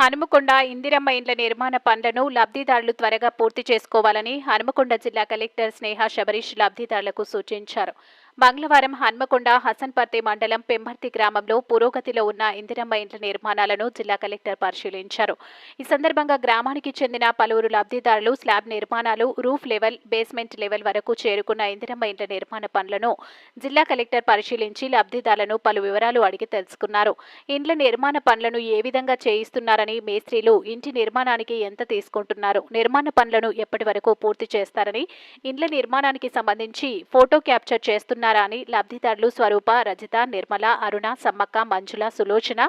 హనుమకొండ ఇందిరమ్మ ఇండ్ల నిర్మాణ పనులను లబ్ధిదారులు త్వరగా పూర్తి చేసుకోవాలని హనుమకొండ జిల్లా కలెక్టర్ స్నేహ శబరీష్ లబ్ధిదారులకు సూచించారు. మంగళవారం హన్మకొండ హసన్పర్తి మండలం పెంబర్తి గ్రామంలో పురోగతిలో ఉన్న ఇందిరమ్మ ఇండ్ల నిర్మాణాలను జిల్లా కలెక్టర్ పరిశీలించారు. ఈ సందర్భంగా గ్రామానికి చెందిన పలువురు లబ్ధిదారులు స్లాబ్ నిర్మాణాలు రూఫ్ లెవెల్ బేస్మెంట్ లెవెల్ వరకు చేరుకున్న ఇందిరమ్మ ఇండ్ల నిర్మాణ పనులను జిల్లా కలెక్టర్ పరిశీలించి లబ్ధిదారులను పలు వివరాలు అడిగి తెలుసుకున్నారు. ఇండ్ల నిర్మాణ పనులను ఏ విధంగా చేయిస్తున్నారని మేస్త్రీలు ఇంటి నిర్మాణానికి ఎంత తీసుకుంటున్నారు నిర్మాణ పనులను ఎప్పటి వరకు పూర్తి చేస్తారని ఇండ్ల నిర్మాణానికి సంబంధించి ఫోటో క్యాప్చర్ చేస్తున్నారు అని లబ్ధిదారులు స్వరూప రజిత నిర్మల అరుణ సమ్మక్క మంజుల సులోచన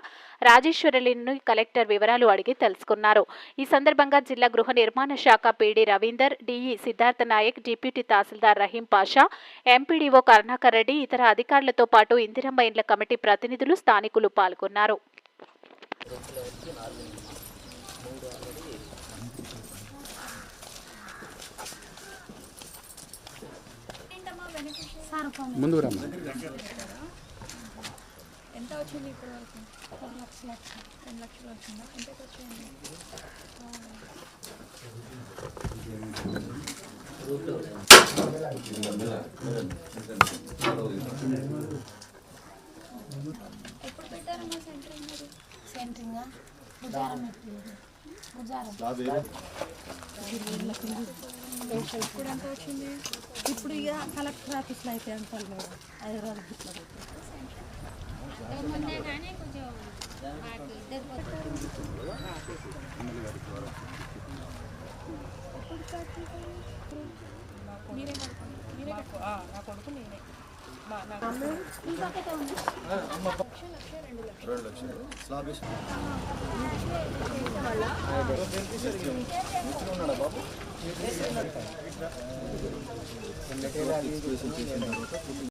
రాజేశ్వరులను కలెక్టర్ వివరాలు అడిగి తెలుసుకున్నారు. ఈ సందర్భంగా జిల్లా గృహ నిర్మాణ శాఖ PD Ravinder DE Siddhartha Naik deputy tahsildar Rahim Pasha MPDO Karunakar Reddy ఇతర అధికారులతో పాటు ఇందిరమ్మ ఇండ్ల కమిటీ ప్రతినిధులు స్థానికులు పాల్గొన్నారు. ముందు రమ్మా ఎంత వచ్చింది ఇప్పటి వరకు? రెండు లక్షలు రెండు లక్షలు వచ్చిందా? ఎంతకు వచ్చింది? ఎప్పుడు పెట్టారమ్మా సెంటర్ మరి? సెంట్రింగ్ గుజారం గుజారం ఇప్పుడు ఎంత వచ్చింది ఇప్పుడు ఇక కలెక్టర్ ఆఫీస్లో అయితే అంటారు మేడం హైదరాబాద్ ఇట్లా మీరే మీరే నా కొడుకు నేనే రెండు లక్షలు స్లాబ్ వేసి ఉన్నాడా బాబు చేసిన తర్వాత